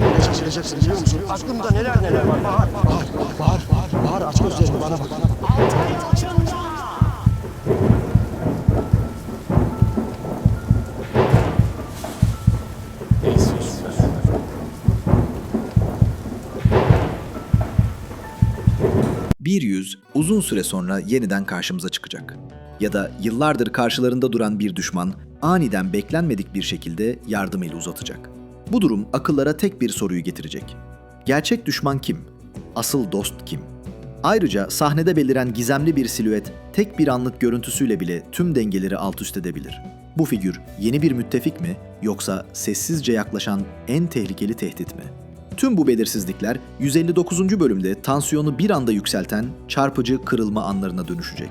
Bileceksin, bileceksin biliyor musun? Aklımda neler neler var. Bahar, Bahar, Bahar, Bahar, Bahar aç gözlerini bana bak. Bir yüz uzun süre sonra yeniden karşımıza çıkacak. Ya da yıllardır karşılarında duran bir düşman aniden beklenmedik bir şekilde yardım eli uzatacak. Bu durum akıllara tek bir soruyu getirecek. Gerçek düşman kim? Asıl dost kim? Ayrıca sahnede beliren gizemli bir silüet tek bir anlık görüntüsüyle bile tüm dengeleri alt üst edebilir. Bu figür yeni bir müttefik mi yoksa sessizce yaklaşan en tehlikeli tehdit mi? Tüm bu belirsizlikler 159. bölümde tansiyonu bir anda yükselten çarpıcı kırılma anlarına dönüşecek.